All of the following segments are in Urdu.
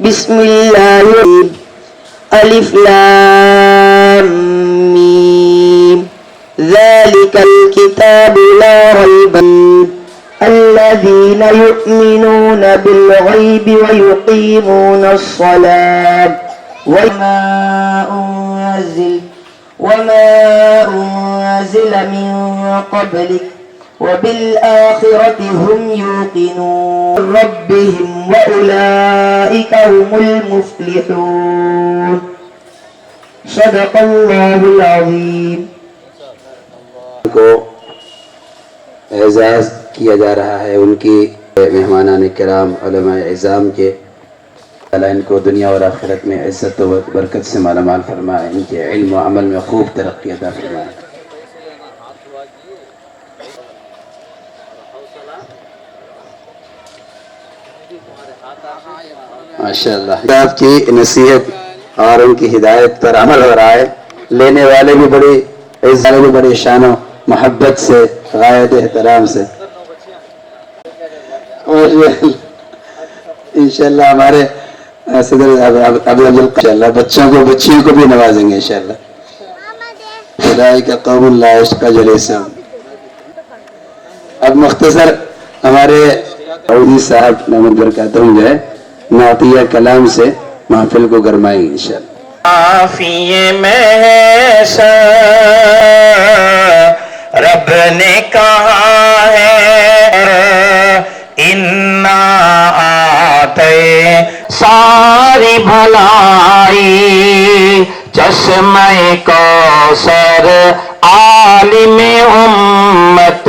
بسم الله. ألف لام ميم. ذلك الكتاب لا ريب. الذين يؤمنون بالغيب ويقيمون الصلاة. وما أنزل وما أنزل من قبلك وبالآخرة هم يوقنون. ربهم وأولئك هم المفلحون. صدق الله العظيم. کو اعزاز کیا جا رہا ہے ان کی مہمانان کرام، علماء اعظام کے اللہ ان کو دنیا اور آخرت میں عزت و برکت سے مالا مال فرمائے، ان کے علم و عمل میں خوب ترقی عطا فرمائے۔ ماشاء اللہ آپ کی نصیحت اور ان کی ہدایت پر عمل ہو رہا ہے۔ لینے والے بھی بڑی عزت والے بھی بڑی شان و محبت سے، غایت احترام سے۔ انشاءاللہ ہمارے صدر عبد انشاءاللہ بچوں کو، بچیوں کو بھی نوازیں گے انشاءاللہ۔ خدائی کا قوم اللہ عشق کا جلیسم اب مختصر ہمارے عودی صاحب محمد برکاتہم جو ہے نعتیہ کلام سے محفل کو گرمائیں گے انشاءاللہ۔ کافی میں رب نے کہا ہے۔ انا آتے ساری بھلائی چشمہ کوثر عالم امت۔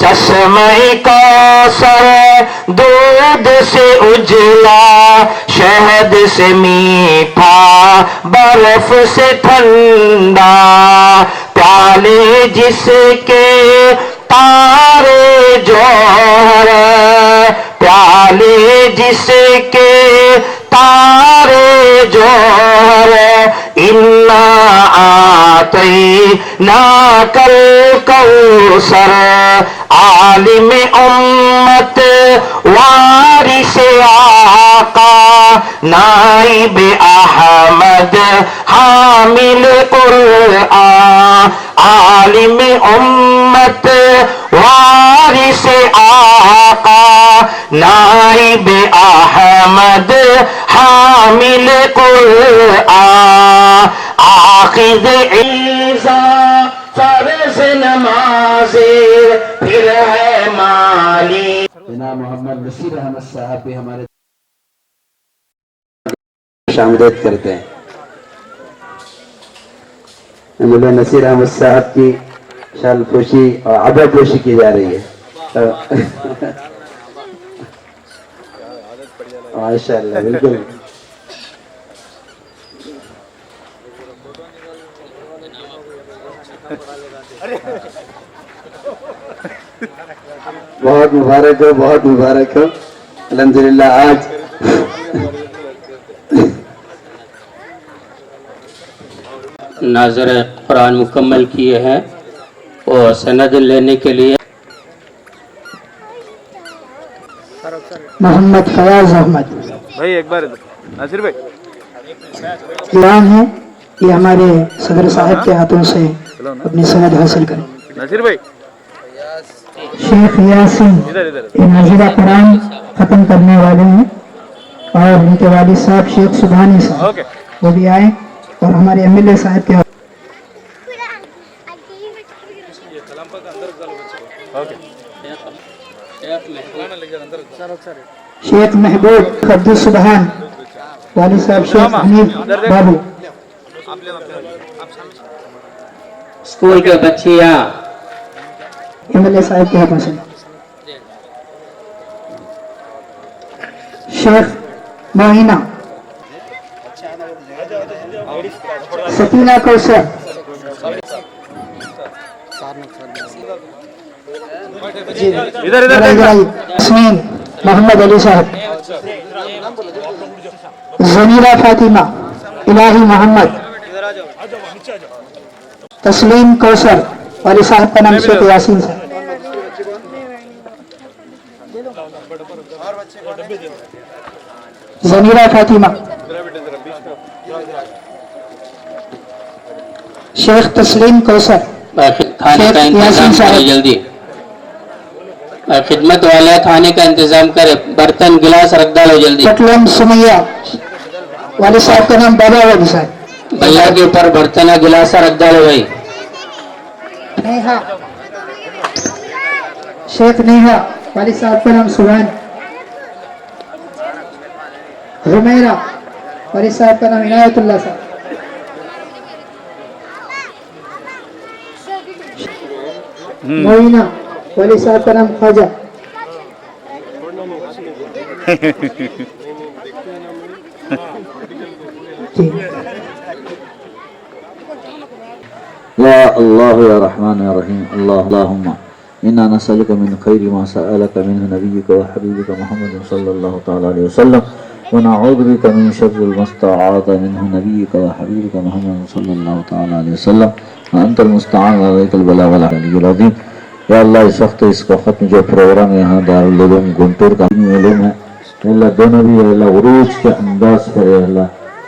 کوثر چشمہ کوثر دودھ سے اجلا، شہد سے میٹھا، برف سے ٹھنڈا، پیالے جس کے تارے جوہر، پیالے جس کے تارے جوہر، انا آتے نا کل کوثر عالم امت وارث آقا نائب أحمد حامل قرآن. عالم امت وارث آقا نائب أحمد حامل قرآن. آخذ عیسیٰ فرض نماز پھر ہے محمد نصیر احمد صاحب بھی ہمارے شامدید کرتے ہیں۔ مولا نصیر احمد صاحب کی شال پوشی اور عبا پوشی کی جا رہی ہے۔ ماشاء اللہ بالکل۔ بہت مبارک ہو بہت مبارک ہو۔ الحمدللہ آج ناظر قرآن مکمل کیے ہیں اور سند لینے کے لیے۔ محمد فیاض احمد۔ بھائی ایک بار۔ ناصر بھائی۔ اعلان ہے کہ ہمارے صدر صاحب کے ہاتھوں سے اپنی سند حاصل کریں۔ ناصر بھائی۔ شیخ یاسین قرآن ختم کرنے والے ہیں اور ان کے والد صاحب شیخ سبحانی صاحب۔ وہ بھی آئے اور ہمارے ایم ایل اے صاحب کے شیخ محبوب عبد السبحان والد صاحب شیخ حمید بابو۔ اسکول کے بچے بچیاں۔ ایم صاحب کے حوالے سے۔ شیخ معینہ سکینہ کوثر تسلیم محمد علی صاحب۔ زنیرہ فاطمہ الہی محمد۔ تسلیم کوسر والد صاحب کا نام شیخ یاسین صاحب ضمیرہ فاطمہ۔ شیخ تسلیم کوسر خدمت والا کھانے کا انتظام کرے برتن گلاس رکھ ڈالو جلدی۔ پٹلم سمیا والد صاحب کا نام بابا والد صاحب۔ بھیا کے اوپر برتن گلاس رکھ ڈالو بھائی۔ نیہا۔ شیخ نیہا۔ والد صاحب کا نام سبحان ருமேரா பரிசாப்பன விநாயகத்துல்லா சார் மொய்னா பரிசாப்பனம் ஹஜா يا الله يا رحمن يا رحيم. الله اللهم إنا نسألك من خير ما سألك منه نبيك وحبيبك محمد صلى الله تعالى عليه وسلم. ونعوذ بك من شر المستعاذ منه نبيك وحبيبك محمد صلى الله تعالى عليه وسلم. وأنت المستعان وعليك البلاء والعلي العظيم. یا اللہ اس وقت اس وقت میں جو پروگرام یہاں دارالعلوم گنٹور کا دینی علوم ہے۔ اللہ دونوں بھی اللہ، عروج کے انداز پر اے اللہ،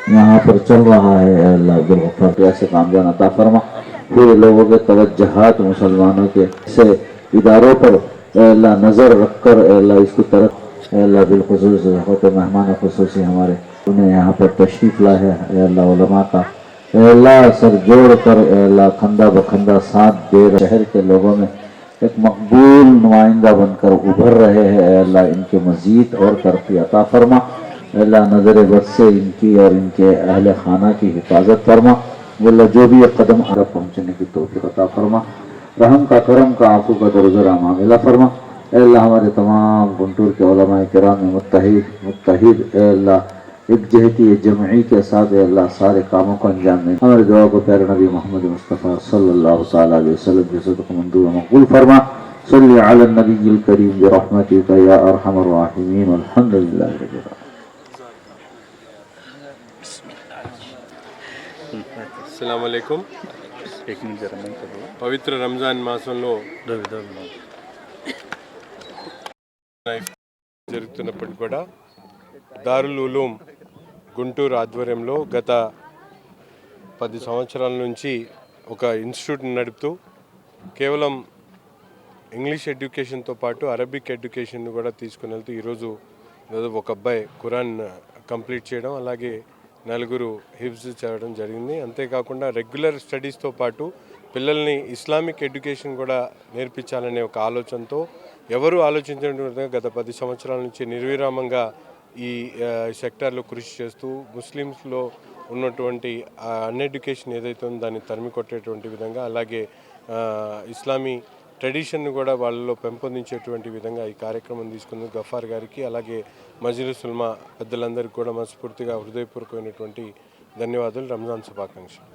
یہاں پر چل رہا ہے، اے اللہ عبدالغفار تو ایسے کام جان عطا فرما۔ پورے لوگوں کے توجہات، مسلمانوں کے سے اداروں پر، اے اللہ، نظر رکھ کر، اے اللہ، اس کی طرف اے اللہ بالخصوص ہوتے مہمان خصوصی ہمارے انہیں یہاں پر تشریف لا ہے اے اللہ علماء کا۔ اے اللہ سر جوڑ کر، اے اللہ کھندہ بکھندہ ساتھ دے شہر کے لوگوں میں ایک مقبول نمائندہ بن کر ابھر رہے ہیں۔ اے اللہ ان کے مزید اور ترقی عطا فرما۔ اے اللہ نظر بد سے ان کی اور ان کے اہل خانہ کی حفاظت فرما۔ اللہ جو بھی یہ قدم آگے پہنچنے کی توفیق عطا فرما۔ رحم کا کرم کا آنکھوں کا درجرہ معاملہ فرما۔ اے اللہ ہمارے تمام گنٹور کے علماء کرام میں متحد متحد اے اللہ ایک جہتی جمعی کے ساتھ اے اللہ سارے کاموں کو انجام دیں ہمارے دعا کو پیارے نبی محمد مصطفیٰ صلی اللہ تعالیٰ علیہ وسلم کی صدق منظور و مقبول فرما صلی علی النبی الکریم برحمتک یا ارحم الراحمین والحمد للہ رب العالمین అస్సలం అయికం పవిత్ర రంజాన్ మాసంలో జరుగుతున్నప్పటికీ కూడా దారుల్ ఉలూం గుంటూరు ఆధ్వర్యంలో గత పది సంవత్సరాల నుంచి ఒక ఇన్స్టిట్యూట్ నడుపుతూ కేవలం ఇంగ్లీష్ ఎడ్యుకేషన్తో పాటు అరబిక్ ఎడ్యుకేషన్ కూడా తీసుకుని వెళ్తూ ఈరోజు ఒక అబ్బాయి ఖురాన్ కంప్లీట్ చేయడం అలాగే నలుగురు హిబ్స్ చేరడం జరిగింది. అంతేకాకుండా రెగ్యులర్ స్టడీస్తో పాటు పిల్లల్ని ఇస్లామిక్ ఎడ్యుకేషన్ కూడా నేర్పించాలనే ఒక ఆలోచనతో ఎవరు ఆలోచించిన విధంగా గత పది సంవత్సరాల నుంచి నిర్విరామంగా ఈ సెక్టార్లో కృషి చేస్తూ ముస్లిమ్స్లో ఉన్నటువంటి అన్ఎడ్యుకేషన్ ఏదైతే ఉందో దాన్ని తరిమి కొట్టేటువంటి విధంగా అలాగే ఇస్లామీ ట్రెడిషన్ను కూడా వాళ్ళలో పెంపొందించేటువంటి విధంగా ఈ కార్యక్రమం తీసుకుంది గఫార్ గారికి అలాగే మజిలిస్ సుల్మా పెద్దలందరికీ కూడా మనస్ఫూర్తిగా హృదయపూర్వకమైనటువంటి ధన్యవాదాలు. రంజాన్ శుభాకాంక్షలు.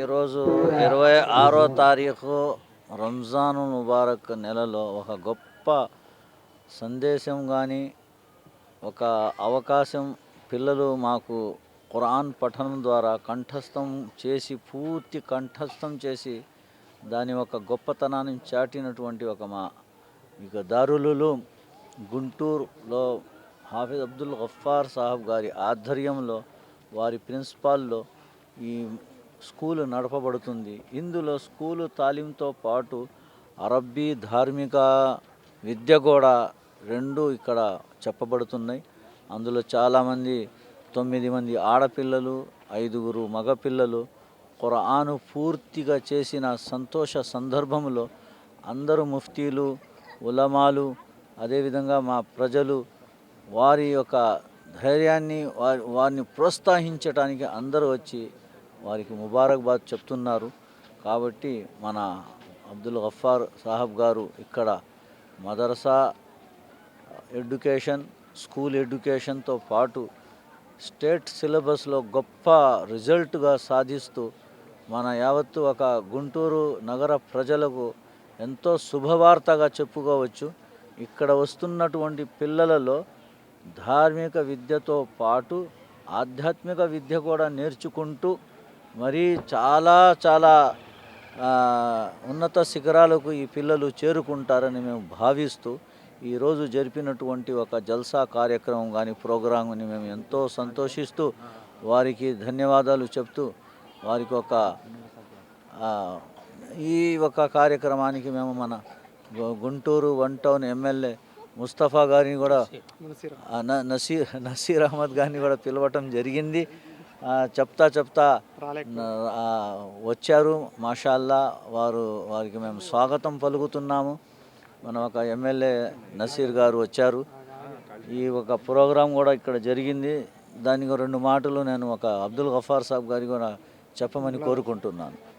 ఈరోజు ఇరవై ఆరో తారీఖు రంజాను ముబారక్ నెలలో ఒక గొప్ప సందేశం కానీ ఒక అవకాశం పిల్లలు మాకు ఖురాన్ పఠనం ద్వారా కంఠస్థం చేసి పూర్తి కంఠస్థం చేసి దాని ఒక గొప్పతనాన్ని చాటినటువంటి ఒక మా ఇక దారులు గుంటూరులో హాఫిజ్ అబ్దుల్ గఫార్ సాహబ్ గారి ఆధ్వర్యంలో వారి ప్రిన్సిపాల్లో ఈ స్కూలు నడపబడుతుంది. ఇందులో స్కూలు తాలీంతో పాటు అరబ్బీ ధార్మిక విద్య కూడా రెండు ఇక్కడ చెప్పబడుతున్నాయి. అందులో చాలామంది తొమ్మిది మంది ఆడపిల్లలు ఐదుగురు మగపిల్లలు ఖురాను పూర్తిగా చేసిన సంతోష సందర్భంలో అందరూ ముఫ్తీలు ఉలమాలు అదేవిధంగా మా ప్రజలు వారి యొక్క ధైర్యాన్ని వారి వారిని ప్రోత్సహించడానికి అందరూ వచ్చి వారికి ముబారక్బాద్ చెప్తున్నారు. కాబట్టి మన అబ్దుల్ గఫార్ సాహబ్ గారు ఇక్కడ మదరసా ఎడ్యుకేషన్ స్కూల్ ఎడ్యుకేషన్తో పాటు స్టేట్ సిలబస్లో గొప్ప రిజల్ట్గా సాధిస్తూ మన యావత్తు ఒక గుంటూరు నగర ప్రజలకు ఎంతో శుభవార్తగా చెప్పుకోవచ్చు. ఇక్కడ వస్తున్నటువంటి పిల్లలలో ధార్మిక విద్యతో పాటు ఆధ్యాత్మిక విద్య కూడా నేర్చుకుంటూ మరీ చాలా చాలా ఉన్నత శిఖరాలకు ఈ పిల్లలు చేరుకుంటారని మేము భావిస్తూ ఈరోజు జరిపినటువంటి ఒక జల్సా కార్యక్రమం కానీ ప్రోగ్రాంని మేము ఎంతో సంతోషిస్తూ వారికి ధన్యవాదాలు చెప్తూ వారికి ఒక ఈ ఒక కార్యక్రమానికి మేము మన Guntur one town MLA Mustafa గారిని కూడా నసీర్ నసీర్ అహ్మద్ గారిని కూడా పిలవటం జరిగింది. చెప్తా చెప్తా వచ్చారు. మాషాల్లా వారు వారికి మేము స్వాగతం పలుకుతున్నాము. మన ఒక ఎమ్మెల్యే నసీర్ గారు వచ్చారు. ఈ ఒక ప్రోగ్రాం కూడా ఇక్కడ జరిగింది. దానికి రెండు మాటలు నేను ఒక అబ్దుల్ గఫార్ సాబ్ గారికి కూడా చెప్పమని కోరుకుంటున్నాను.